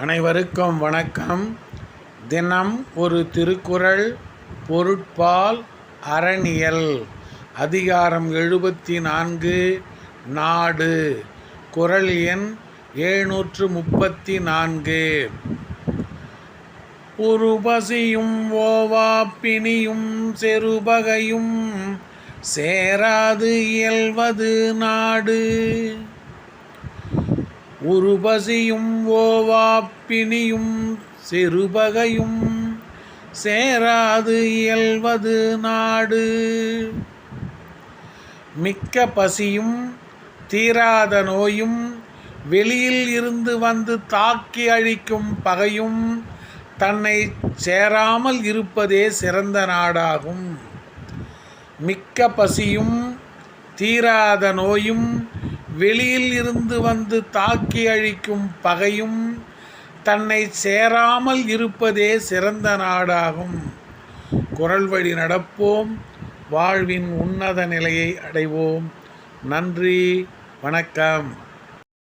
அனைவருக்கும் வணக்கம். தினம் ஒரு திருக்குறள் பொருட்பால் அறனியல் அதிகாரம் எழுபத்தி நான்கு நாடு. குரல் எண் எழுநூற்று முப்பத்தி நான்கு உருபசியும் ஓவாப்பினியும் செருபகையும் சேராது இயல்வது நாடு. உருபசியும் ஓவாப்பினியும் சிறுபகையும் சேராது இயல்வது நாடு. மிக்க பசியும் தீராத நோயும் வெளியில் இருந்து வந்து தாக்கி அழிக்கும் பகையும் தன்னை சேராமல் இருப்பதே சிறந்த நாடாகும். மிக்க பசியும் தீராத நோயும் வெளியில் இருந்து வந்து தாக்கி அழிக்கும் பகையும் தன்னை சேராமல் இருப்பதே சிறந்த நாடாகும். குரல் வழி நடப்போம். வாழ்வின் உன்னத நிலையை அடைவோம். நன்றி. வணக்கம்.